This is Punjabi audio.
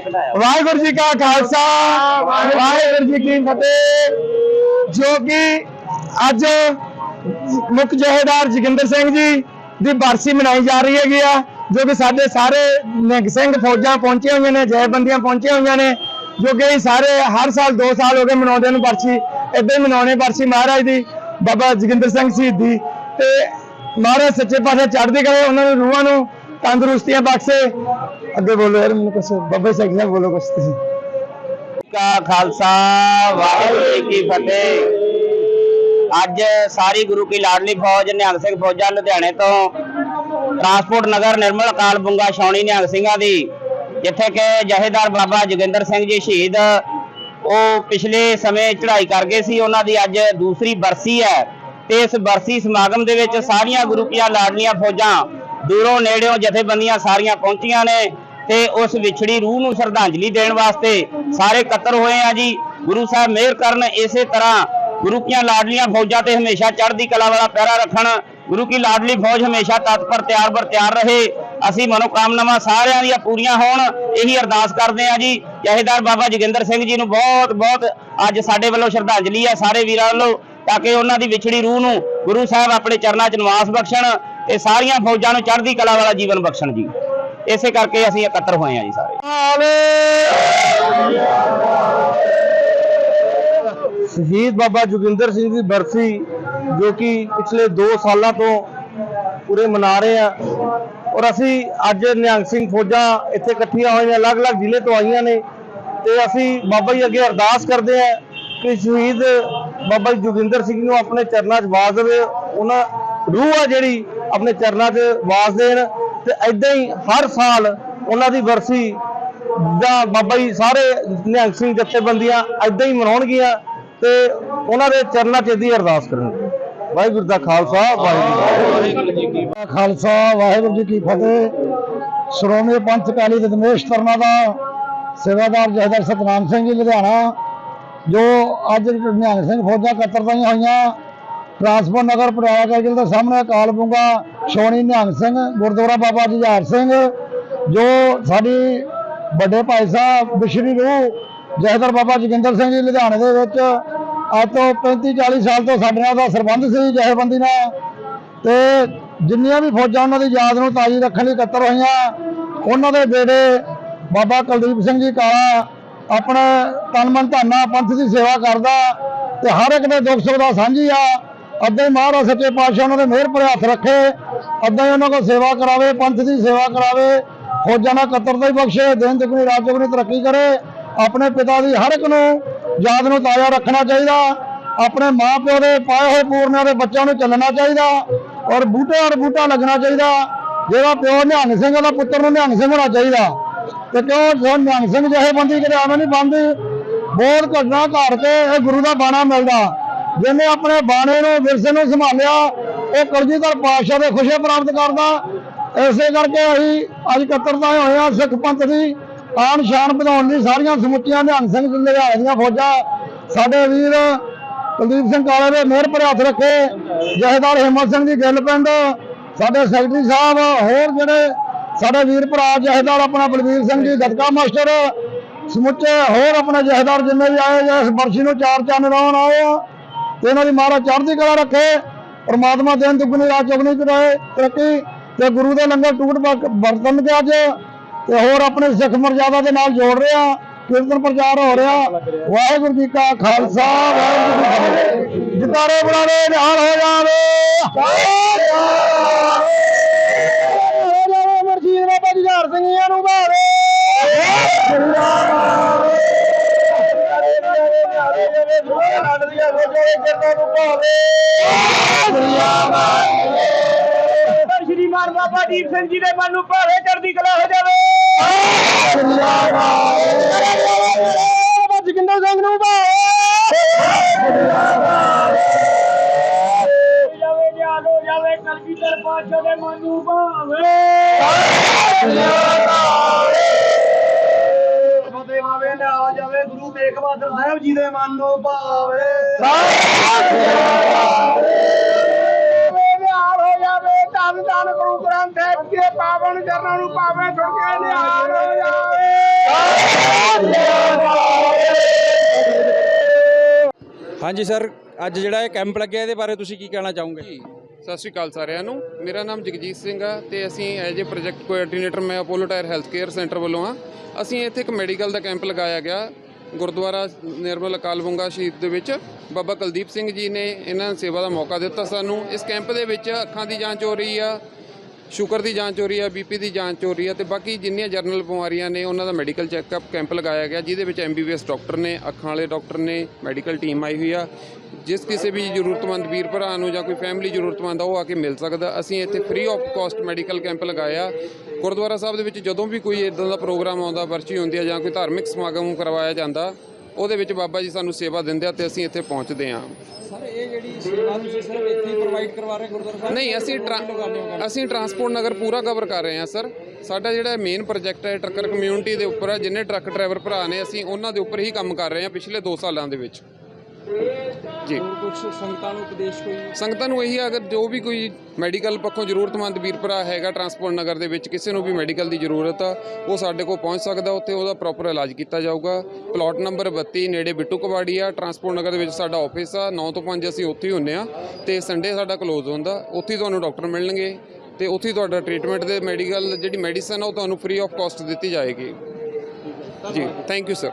ਵਾਹਿਗੁਰੂ ਜੀ ਕਾ ਖਾਲਸਾ ਵਾਹਿਗੁਰੂ ਜੀ ਕੀ ਫਤਿਹ। ਜੋ ਕਿ ਅੱਜ ਮੁੱਖ ਜਹੇਦਾਰ ਜੋਗਿੰਦਰ ਸਿੰਘ ਜੀ ਦੀ ਬਰਸੀ ਮਨਾਈ ਜਾ ਰਹੀ ਹੈਗੀ ਆ ਜੋ ਕਿ ਸਾਡੇ ਸਾਰੇ ਨਿਹੰਗ ਸਿੰਘ ਫੌਜਾਂ ਪਹੁੰਚੀਆਂ ਹੋਈਆਂ ਨੇ ਜਥੇਬੰਦੀਆਂ ਪਹੁੰਚੀਆਂ ਹੋਈਆਂ ਨੇ ਜੋ ਕਿ ਸਾਰੇ ਹਰ ਸਾਲ 2 ਸਾਲ ਹੋ ਗਏ ਮਨਾਉਂਦੇ ਨੂੰ ਬਰਸੀ ਇਦਾਂ ਹੀ ਮਨਾਉਣੇ ਬਰਸੀ ਮਹਾਰਾਜ ਦੀ ਬਾਬਾ ਜੋਗਿੰਦਰ ਸਿੰਘ ਸ਼ਹੀਦੀ ਤੇ ਮਹਾਰਾਜ ਸੱਚੇ ਪਾਤਸ਼ਾਹ ਚੜ੍ਹਦੀ ਕਰੇ ਉਹਨਾਂ ਨੂੰ ਰੂਹਾਂ ਨੂੰ ਤੰਦਰੁਸਤੀਆਂ ਬਖਸ਼ੇ ਅੱਗੇ ਬੋਲੋ ਯਾਰ, ਮੈਨੂੰ ਕੁਛ ਬਾਬਾ ਸਿੰਘ ਸਾਹਿਬ ਬੋਲੋ ਕੁਛ ਤੁਸੀਂ। ਕਾ ਖਾਲਸਾ, ਵਾਹਿਗੁਰੂ ਜੀ ਕੀ ਫਤਿਹ। ਅੱਜ ਸਾਰੀ ਗੁਰੂ ਕੀ ਲਾਡਲੀ ਫੌਜ ਨਿਹੰਗ ਸਿੰਘ ਫੌਜਾਂ ਲੁਧਿਆਣੇ ਤੋਂ ਟਰਾਂਸਪੋਰਟ ਨਗਰ ਨਿਰਮਲ ਅਕਾਲ ਬੁੰਗਾ ਛਾਉਣੀ ਨਿਹੰਗ ਸਿੰਘਾਂ ਦੀ, ਜਿੱਥੇ ਕਿ ਜਹੇਦਾਰ ਬਾਬਾ ਜੋਗਿੰਦਰ ਸਿੰਘ ਜੀ ਸ਼ਹੀਦ, ਉਹ ਪਿਛਲੇ ਸਮੇਂ ਚੜ੍ਹਾਈ ਕਰ ਗਏ ਸੀ। ਉਹਨਾਂ ਦੀ ਅੱਜ ਦੂਸਰੀ ਬਰਸੀ ਹੈ ਤੇ ਇਸ ਬਰਸੀ ਸਮਾਗਮ ਦੇ ਵਿੱਚ ਸਾਰੀਆਂ ਗੁਰੂ ਕੀਆਂ ਲਾਡਲੀਆਂ ਫੌਜਾਂ ਦੂਰੋਂ ਨੇੜਿਓਂ ਜਥੇਬੰਦੀਆਂ ਸਾਰੀਆਂ ਪਹੁੰਚੀਆਂ ਨੇ। ਤੇ ਉਸ ਵਿਛੜੀ ਰੂਹ ਨੂੰ ਸ਼ਰਧਾਂਜਲੀ ਦੇਣ ਵਾਸਤੇ ਸਾਰੇ ਇਕੱਤਰ ਹੋਏ ਆ ਜੀ। ਗੁਰੂ ਸਾਹਿਬ ਮਿਹਰ ਕਰਨ, ਇਸੇ ਤਰ੍ਹਾਂ ਗੁਰੂ ਕੀਆਂ ਲਾਡਲੀਆਂ ਫੌਜਾਂ ਤੇ ਹਮੇਸ਼ਾ ਚੜ੍ਹਦੀ ਕਲਾ ਵਾਲਾ ਪਹਿਰਾ ਰੱਖਣ, ਗੁਰੂ ਕੀ ਲਾਡਲੀ ਫੌਜ ਹਮੇਸ਼ਾ ਤਤਪਰ ਤਿਆਰ ਬਰ ਤਿਆਰ ਰਹੇ। ਅਸੀਂ ਮਨੋਕਾਮਨਾਵਾਂ ਸਾਰਿਆਂ ਦੀਆਂ ਪੂਰੀਆਂ ਹੋਣ, ਇਹੀ ਅਰਦਾਸ ਕਰਦੇ ਆ ਜੀ। ਜਹੇਦਾਰ ਬਾਬਾ ਜੋਗਿੰਦਰ ਸਿੰਘ ਜੀ ਨੂੰ ਬਹੁਤ ਬਹੁਤ ਅੱਜ ਸਾਡੇ ਵੱਲੋਂ ਸ਼ਰਧਾਂਜਲੀ ਹੈ ਸਾਰੇ ਵੀਰਾਂ ਵੱਲੋਂ, ਤਾਂ ਕਿ ਉਹਨਾਂ ਦੀ ਵਿਛੜੀ ਰੂਹ ਨੂੰ ਗੁਰੂ ਸਾਹਿਬ ਆਪਣੇ ਚਰਨਾਂ 'ਚ ਨਿਵਾਸ ਬਖਸ਼ਣ ਤੇ ਸਾਰੀਆਂ ਫੌਜਾਂ ਨੂੰ ਚੜ੍ਹਦੀ ਕਲਾ ਵਾਲਾ ਜੀਵਨ ਬਖਸ਼ਣ ਜੀ। ਇਸੇ ਕਰਕੇ ਅਸੀਂ ਇਕੱਤਰ ਹੋਏ ਆ ਜੀ ਸਾਰੇ। ਸ਼ਹੀਦ ਬਾਬਾ ਜੋਗਿੰਦਰ ਸਿੰਘ ਦੀ ਬਰਸੀ, ਜੋ ਕਿ ਪਿਛਲੇ 2 ਸਾਲਾਂ ਤੋਂ ਪੂਰੇ ਮਨਾ ਰਹੇ ਆ। ਔਰ ਅਸੀਂ ਅੱਜ ਨਿਹੰਗ ਸਿੰਘ ਫੌਜਾਂ ਇੱਥੇ ਇਕੱਠੀਆਂ ਹੋਈਆਂ, ਅਲੱਗ-ਅਲੱਗ ਜ਼ਿਲ੍ਹੇ ਤੋਂ ਆਈਆਂ ਨੇ। ਤੇ ਅਸੀਂ ਬਾਬਾ ਜੀ ਅੱਗੇ ਅਰਦਾਸ ਕਰਦੇ ਆ ਕਿ ਸ਼ਹੀਦ ਬਾਬਾ ਜੀ ਜੋਗਿੰਦਰ ਸਿੰਘ ਨੂੰ ਆਪਣੇ ਚਰਨਾਂ 'ਚ ਵਾਸ ਦੇਵੇ। ਉਹਨਾਂ ਰੂਹ ਆ ਜਿਹੜੀ ਆਪਣੇ ਚਰਨਾਂ 'ਚ ਵਾਸ ਦੇਣ। ਤੇ ਐਦਾਂ ਹੀ ਹਰ ਸਾਲ ਉਹਨਾਂ ਦੀ ਬਰਸੀ ਦਾ ਬਾਬਾ ਜੀ ਸਾਰੇ ਨਿਹੰਗ ਸਿੰਘ ਜਥੇਬੰਦੀਆਂ ਐਦਾਂ ਹੀ ਮਨਾਉਣਗੀਆਂ ਤੇ ਉਹਨਾਂ ਦੇ ਚਰਨਾਂ 'ਚ ਦੀ ਅਰਦਾਸ ਕਰਨਗੇ। ਵਾਹਿਗੁਰੂ ਦਾ ਖਾਲਸਾ, ਵਾਹਿਗੁਰੂ ਜੀ ਕੀ ਫਤਿਹ। ਖਾਲਸਾ, ਵਾਹਿਗੁਰੂ ਜੀ ਕੀ ਫਤਿਹ। ਸ਼੍ਰੋਮਣੀ ਪੰਥ ਅਕਾਲੀ ਦਦਮੇਸ਼ ਤਰਨਾ ਦਾ ਸੇਵਾਦਾਰ ਜਹਦਰ ਸਤਨਾਮ ਸਿੰਘ ਜੀ ਲੁਧਿਆਣਾ, ਜੋ ਅੱਜ ਨਿਹੰਗ ਸਿੰਘ ਫੌਜਾਂ ਕਤਰਦਾਈਆਂ ਹੋਈਆਂ ਟਰਾਂਸਪੋਰਟ ਨਗਰ ਪਟਿਆਲਾ ਕਾਇਲ ਦੇ ਸਾਹਮਣੇ ਅਕਾਲ ਬੁੰਗਾ ਸ਼ੋਣੀ ਨਿਹੰਗ ਸਿੰਘ, ਗੁਰਦੁਆਰਾ ਬਾਬਾ ਜੁਝਾਰ ਸਿੰਘ ਜੋ ਸਾਡੀ ਵੱਡੇ ਭਾਈ ਸਾਹਿਬ ਬਿਸ਼ਰੀ ਰੂਹ ਜਹਦਰ ਬਾਬਾ ਜੋਗਿੰਦਰ ਸਿੰਘ ਜੀ ਲੁਧਿਆਣੇ ਦੇ ਵਿੱਚ, ਅੱਜ ਤੋਂ 35 40 ਸਾਲ ਤੋਂ ਸਾਡੇ ਨਾਲ ਦਾ ਸਰਬੰਧ ਸੀ ਜਥੇਬੰਦੀ ਨਾਲ। ਤੇ ਜਿੰਨੀਆਂ ਵੀ ਫੌਜਾਂ ਉਹਨਾਂ ਦੀ ਯਾਦ ਨੂੰ ਤਾਜ਼ੀ ਰੱਖਣ ਲਈ ਇਕੱਤਰ ਹੋਈਆਂ, ਉਹਨਾਂ ਦੇ ਬੇੜੇ ਬਾਬਾ ਕੁਲਦੀਪ ਸਿੰਘ ਜੀ ਕਾਲਾ ਆਪਣੇ ਤਨ ਮਨ ਧਾਨਾ ਪੰਥ ਦੀ ਸੇਵਾ ਕਰਦਾ ਤੇ ਹਰ ਇੱਕ ਦੇ ਦੁੱਖ ਸੁੱਖ ਦਾ ਸਾਂਝੀ ਆ। ਅੱਧੇ ਮਹਾਰਾਜ ਸੱਚੇ ਪਾਤਸ਼ਾਹ ਉਹਨਾਂ ਦੇ ਮਿਹਰ ਭਰੇ ਹੱਥ ਰੱਖੇ ਹੀ ਉਹਨਾਂ ਕੋਲ ਸੇਵਾ ਕਰਾਵੇ, ਪੰਥ ਦੀ ਸੇਵਾ ਕਰਾਵੇ, ਫੌਜਾਂ ਨਾਲ ਕਤਰਦਾ ਹੀ ਬਖਸ਼ੇ ਦਿਨ ਦੁਗਣੀ ਰਾਤ ਦੁਗਣੀ ਤਰੱਕੀ ਕਰੇ, ਆਪਣੇ ਪਿਤਾ ਦੀ ਹਰ ਇੱਕ ਨੂੰ, ਯਾਦ ਨੂੰ ਤਾਜ਼ਾ ਰੱਖਣਾ ਚਾਹੀਦਾ, ਆਪਣੇ ਮਾਪਿਓ ਦੇ ਪਾਏ ਹੋਏ ਪੂਰਨਿਆਂ ਦੇ ਬੱਚਿਆਂ ਨੂੰ ਚੱਲਣਾ ਚਾਹੀਦਾ, ਔਰ ਬੂਟੇ ਔਰ ਬੂਟਾ ਲੱਗਣਾ ਚਾਹੀਦਾ, ਜਿਹੜਾ ਪਿਓ ਨਿਹੰਗ ਸਿੰਘ ਦਾ ਪੁੱਤਰ ਨੂੰ ਨਿਹੰਗ ਸਿੰਘ ਹੋਣਾ ਚਾਹੀਦਾ। ਤੇ ਕਿਉਂ ਨਿਹੰਗ ਸਿੰਘ ਜਿਹੇ ਬੰਦੀ ਕਿਤੇ ਆਵੇਂ ਨਹੀਂ ਬੰਦੀ ਬਹੁਤ ਘਟਨਾ ਘਰ ਕੇ ਇਹ ਗੁਰੂ ਦਾ ਬਾਣਾ ਮਿਲਦਾ। ਜਿਹਨੇ ਆਪਣੇ ਬਾਣੇ ਨੂੰ, ਵਿਰਸੇ ਨੂੰ ਸੰਭਾਲਿਆ ਉਹ ਕਲਜੀਧਰ ਪਾਤਸ਼ਾਹ ਦੇ ਖੁਸ਼ੇ ਪ੍ਰਾਪਤ ਕਰਦਾ। ਐਸੇ ਕਰਕੇ ਅਸੀਂ ਅੱਜ ਇਕੱਤਰਤਾ ਹੋਏ ਆ ਸਿੱਖ ਪੰਥ ਦੀ। ਆਣ ਸ਼ਾਨ ਵਧਾਉਣ ਲਈ ਸਾਰੀਆਂ ਸਮੁੱਚੀਆਂ ਨਿਹੰਗ ਸਿੰਘ ਲੁਧਿਆਣੇ ਦੀਆਂ ਫੌਜਾਂ, ਸਾਡੇ ਵੀਰ ਕੁਲਦੀਪ ਸਿੰਘ ਕਾਲੇ ਦੇ ਮਿਹਰ ਭਰੇ ਹੱਥ ਰੱਖੇ, ਜਹੇਦਾਰ ਹਿੰਮਤ ਸਿੰਘ ਜੀ ਗਿੱਲ ਪਿੰਡ, ਸਾਡੇ ਸੈਕਟਰੀ ਸਾਹਿਬ, ਹੋਰ ਜਿਹੜੇ ਸਾਡੇ ਵੀਰ ਭਰਾ, ਜਹੇਦਾਰ ਆਪਣਾ ਬਲਵੀਰ ਸਿੰਘ ਜੀ, ਗਤਕਾ ਮਾਸਟਰ, ਸਮੁੱਚੇ ਹੋਰ ਆਪਣੇ ਜਹੇਦਾਰ ਜਿੰਨੇ ਵੀ ਆਏ ਇਸ ਬਰਸ਼ੀ ਨੂੰ ਚਾਰ ਚੰਨ ਲਾਉਣ ਆਏ ਆ ਤੇ ਇਹਨਾਂ ਦੀ ਮਹਾਰਾਜ ਚੜ੍ਹਦੀ ਕਲਾ ਰੱਖੇ, ਪਰਮਾਤਮਾ ਦਿਨ ਦੁੱਗਣੀ ਰਾਤ ਚੌਗਣੀ ਕਰਾਏ ਤਰੱਕੀ ਤੇ ਗੁਰੂ ਦੇ ਲੰਗਰ ਟੂਟ ਵਰਤਨ ਕੇ ਅੱਜ ਤੇ ਹੋਰ ਆਪਣੇ ਸਿੱਖ ਮਰਜ਼ਾਦਾ ਦੇ ਨਾਲ ਜੋੜ ਰਿਹਾ ਕੀਰਤਨ ਪ੍ਰਚਾਰ ਹੋ ਰਿਹਾ। ਵਾਹਿਗੁਰੂ ਜੀ ਕਾ ਖਾਲਸਾ, ਵਾਹਿਗੁਰੂ ਜੀ ਕੀ ਫਤਿਹ। ਜਿਤਾਰੇ ਬੁਲਾਵੇ ਨਿਹਾਲ ਹੋ ਜਾਵੇ। ਸ਼੍ਰੀ ਮਾਨ ਬਾਬਾ ਦੀਪ ਸਿੰਘ ਜੀ ਦੇ ਮਨ ਨੂੰ ਭਾਵੇ ਚੜ੍ਹਦੀ ਕਲਾ ਹੋ ਜਾਵੇ। ਜਗਿੰਦਰ ਸਿੰਘ ਨੂੰ ਭਾਵੇ। ਜਾਵੇ ਜਾਨ ਜਾਵੇ ਕਲਗੀਧਰ ਪਾਤਸ਼ਾਹ ਦੇ ਮਨ ਨੂੰ ਭਾਵੇ। ਫਤਿਹ ਆਵੇ ਨਾ ਆ ਜਾਵੇ ਗੁਰੂ ਤੇਗ ਬਹਾਦਰ ਸਾਹਿਬ ਜੀ ਦੇ ਮਨ ਨੂੰ ਭਾਵੇ। ਨਿਹਾਲ ਹੋ ਜਾਵੇ ਧੰਨ ਧੰਨ ਗੁਰੂ ਗ੍ਰੰਥ ਸਾਹਿਬ ਜੀ ਦੇ ਪਾਵਨ ਚਰਨਾਂ ਨੂੰ ਪਾਵੇ ਸੁਣ ਕੇ ਨਿਹਾਲ ਹੋ ਜਾਵੇ। ਹਾਂਜੀ ਸਰ ਅੱਜ ਜਿਹੜਾ ਇਹ ਕੈਂਪ ਲੱਗਿਆ ਇਹਦੇ ਬਾਰੇ ਤੁਸੀਂ ਕੀ ਕਹਿਣਾ ਚਾਹੋਗੇ? ਜੀ ਸਤਿ ਸ਼੍ਰੀ ਅਕਾਲ ਸਾਰਿਆਂ ਨੂੰ। ਮੇਰਾ ਨਾਮ ਜਗਜੀਤ ਸਿੰਘ ਆ ਤੇ ਅਸੀਂ ਐਜ ਏ ਪ੍ਰੋਜੈਕਟ ਕੋਆਰਡੀਨੇਟਰ ਮੈਂ Apollo tyre health care centre ਵੱਲੋਂ ਆ। ਅਸੀਂ ਇੱਥੇ ਇੱਕ ਮੈਡੀਕਲ ਦਾ ਕੈਂਪ ਲਗਾਇਆ ਗਿਆ, ਗੁਰਦੁਆਰਾ ਨਿਰਮਲ ਅਕਾਲਬੁੰਗਾ ਸ਼ਹੀਦ ਦੇ ਵਿੱਚ। ਬਾਬਾ ਕੁਲਦੀਪ ਸਿੰਘ ਜੀ ਨੇ ਇਹਨਾਂ ਸੇਵਾ ਦਾ ਮੌਕਾ ਦਿੱਤਾ ਸਾਨੂੰ। ਇਸ ਕੈਂਪ ਦੇ ਵਿੱਚ ਅੱਖਾਂ ਦੀ ਜਾਂਚ ਹੋ ਰਹੀ ਆ ਸ਼ੂਗਰ ਦੀ ਜਾਂਚ ਹੋ ਰਹੀ ਹੈ, ਬੀਪੀ ਦੀ ਜਾਂਚ ਹੋ ਰਹੀ ਹੈ ਤੇ ਬਾਕੀ ਜਿੰਨੀਆਂ ਜਨਰਲ ਬਿਮਾਰੀਆਂ ਨੇ, ਉਹਨਾਂ ਦਾ ਮੈਡੀਕਲ ਚੈੱਕਅਪ ਕੈਂਪ ਲਗਾਇਆ ਗਿਆ, ਜਿਹਦੇ ਵਿੱਚ ਐਮਬੀਬੀਐਸ ਡਾਕਟਰ ਨੇ, ਅੱਖਾਂ ਵਾਲੇ ਡਾਕਟਰ ਨੇ, ਮੈਡੀਕਲ ਟੀਮ ਆਈ ਹੋਈ ਆ। ਜਿਸ ਕਿਸੇ ਵੀ ਜ਼ਰੂਰਤਮੰਦ ਵੀਰ ਭਰਾ ਨੂੰ ਜਾਂ ਕੋਈ ਫੈਮਿਲੀ ਜ਼ਰੂਰਤਮੰਦ ਆ, ਉਹ ਆ ਕੇ ਮਿਲ ਸਕਦਾ। ਅਸੀਂ ਇੱਥੇ free of cost medical camp ਲਗਾਇਆ। ਗੁਰਦੁਆਰਾ ਸਾਹਿਬ ਦੇ ਵਿੱਚ ਜਦੋਂ ਵੀ ਕੋਈ ਇਦਾਂ ਦਾ ਪ੍ਰੋਗਰਾਮ ਆਉਂਦਾ, ਵਰਚੀ ਹੁੰਦੀ ਆ ਜਾਂ ਕੋਈ ਧਾਰਮਿਕ ਸਮਾਗਮ ਕਰਵਾਇਆ ਜਾਂਦਾ, ਉਹਦੇ ਵਿੱਚ ਬਾਬਾ ਜੀ ਸਾਨੂੰ ਸੇਵਾ ਦਿੰਦੇ ਆ ਤੇ ਅਸੀਂ ਇੱਥੇ ਪਹੁੰਚਦੇ ਹਾਂ। ਸਰ ਇਹ ਜਿਹੜੀ ਸੇਵਾ ਤੁਸੀਂ ਸਿਰਫ ਇੱਥੇ ਹੀ ਪ੍ਰੋਵਾਈਡ ਕਰਵਾ ਰਹੇ ਗੁਰਦੁਆਰਾ ਸਾਹਿਬ ਨਹੀਂ ਅਸੀਂ ਟਰਾ- ਅਸੀਂ ਟਰਾਂਸਪੋਰਟ ਨਗਰ ਪੂਰਾ ਕਵਰ ਕਰ ਰਹੇ ਹਾਂ ਸਰ ਸਾਡਾ ਜਿਹੜਾ ਮੇਨ ਪ੍ਰੋਜੈਕਟ ਹੈ ਟਰੱਕਰ ਕਮਿਊਨਿਟੀ ਦੇ ਉੱਪਰ ਹੈ ਜਿੰਨੇ ਟਰੱਕ ਡਰਾਈਵਰ ਭਰਾ ਨੇ ਅਸੀਂ ਉਹਨਾਂ ਦੇ ਉੱਪਰ ਹੀ ਕੰਮ ਕਰ ਰਹੇ ਹਾਂ ਪਿਛਲੇ 2 ਸਾਲਾਂ ਦੇ ਵਿੱਚ। ਜੀ। ਕੁਝ ਸੰਗਤਾਂ ਨੂੰ ਉਪਦੇਸ਼ ਕੋਈ? ਸੰਗਤਾਂ ਨੂੰ ਇਹੀ ਆ, ਅਗਰ ਜੋ ਵੀ ਕੋਈ ਮੈਡੀਕਲ ਪੱਖੋਂ ਜ਼ਰੂਰਤਮੰਦ ਵੀਰ ਭਰਾ ਹੈਗਾ ਟਰਾਂਸਪੋਰਟ ਨਗਰ ਦੇ ਵਿੱਚ ਕਿਸੇ ਨੂੰ ਵੀ ਮੈਡੀਕਲ ਦੀ ਜ਼ਰੂਰਤ ਆ ਉਹ ਸਾਡੇ ਕੋਲ ਪਹੁੰਚ ਸਕਦਾ ਉੱਥੇ ਉਹਦਾ ਪ੍ਰੋਪਰ ਇਲਾਜ ਕੀਤਾ ਜਾਊਗਾ। ਪਲਾਟ ਨੰਬਰ 32 ਨੇੜੇ ਬਿੱਟੂ ਕਵਾੜੀ ਆ ਟਰਾਂਸਪੋਰਟ ਨਗਰ ਦੇ ਵਿੱਚ ਸਾਡਾ ਆਫਿਸ ਆ 9 ਤੋਂ 5 ਅਸੀਂ ਉੱਥੇ ਹੀ ਹੁੰਨੇ ਆ ਤੇ ਸੰਡੇ ਸਾਡਾ ਕਲੋਜ਼ ਹੁੰਦਾ ਉੱਥੇ ਹੀ ਤੁਹਾਨੂੰ ਡਾਕਟਰ ਮਿਲਣਗੇ ਤੇ ਉੱਥੇ ਹੀ ਤੁਹਾਡਾ ਟ੍ਰੀਟਮੈਂਟ ਦੇ ਮੈਡੀਕਲ ਜਿਹੜੀ ਮੈਡੀਸਨ ਆ ਉਹ ਤੁਹਾਨੂੰ ਫ੍ਰੀ ਆਫ ਕਾਸਟ ਦਿੱਤੀ ਜਾਏਗੀ। ਜੀ ਥੈਂਕ ਯੂ ਸਰ